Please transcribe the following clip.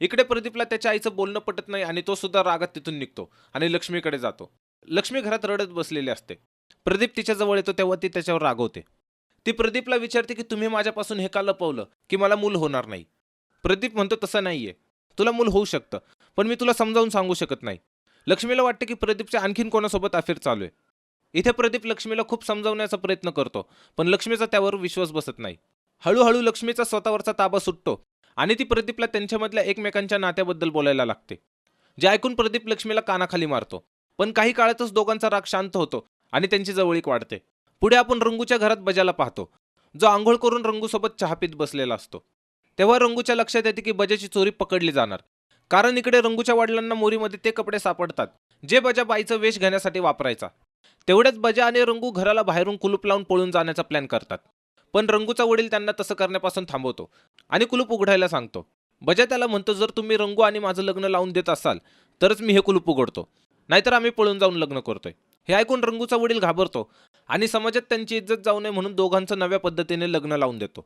इकडे प्रदीपला त्याच्या आईचं बोलणं पटत नाही आणि तो सुद्धा रागात तिथून निघतो आणि लक्ष्मीकडे जातो. लक्ष्मी घरात रडत बसलेली असते. प्रदीप तिच्याजवळ येतो तेव्हा ती त्याच्यावर रागवते. ती प्रदीपला विचारते की तुम्ही माझ्यापासून हे का लपवलं? की मला मूल होणार नाही? प्रदीप म्हणतो तसं नाहीये. तुला मूल होऊ शकतं पण मी तुला समजावून सांगू शकत नाही. लक्ष्मीला वाटते की प्रदीपच्या आणखीन कोणासोबत अफेअर चालू आहे. इथे प्रदीप लक्ष्मीला खूप समजावण्याचा प्रयत्न करतो पण लक्ष्मीचा त्यावर विश्वास बसत नाही. हळूहळू लक्ष्मीचा स्वतःवरचा ताबा सुटतो आणि ती प्रदीपला त्यांच्यामधल्या एकमेकांच्या नात्याबद्दल बोलायला लागते. जे ऐकून प्रदीप लक्ष्मीला कानाखाली मारतो. पण काही काळातच दोघांचा राग शांत होतो आणि त्यांची जवळीक वाढते. पुढे आपण रंगूच्या घरात बजाला पाहतो. जो आंघोळ करून रंगूसोबत चहा पीत बसलेला असतो. तेव्हा रंगूच्या लक्षात येते की बजाची चोरी पकडली जाणार. कारण इकडे रंगूच्या वडिलांना मोरीमध्ये ते कपडे सापडतात. जे बजा बाईचं वेश घेण्यासाठी वापरायचा. तेवढ्याच बजा आणि रंगू घराला बाहेरून कुलूप लावून पळून जाण्याचा प्लॅन करतात. पण रंगूचा वडील त्यांना तसं करण्यापासून थांबवतो. आणि कुलूप उघडायला सांगतो. बजा त्याला म्हणतो जर तुम्ही रंगू आणि माझं लग्न लावून देत असाल तरच मी हे कुलूप उघडतो. नाहीतर आम्ही पळून जाऊन लग्न करतोय. हे ऐकून रंगूचा वडील घाबरतो आणि समाजात त्यांची इज्जत जाऊ नये म्हणून दोघांचं नव्या पद्धतीने लग्न लावून देतो.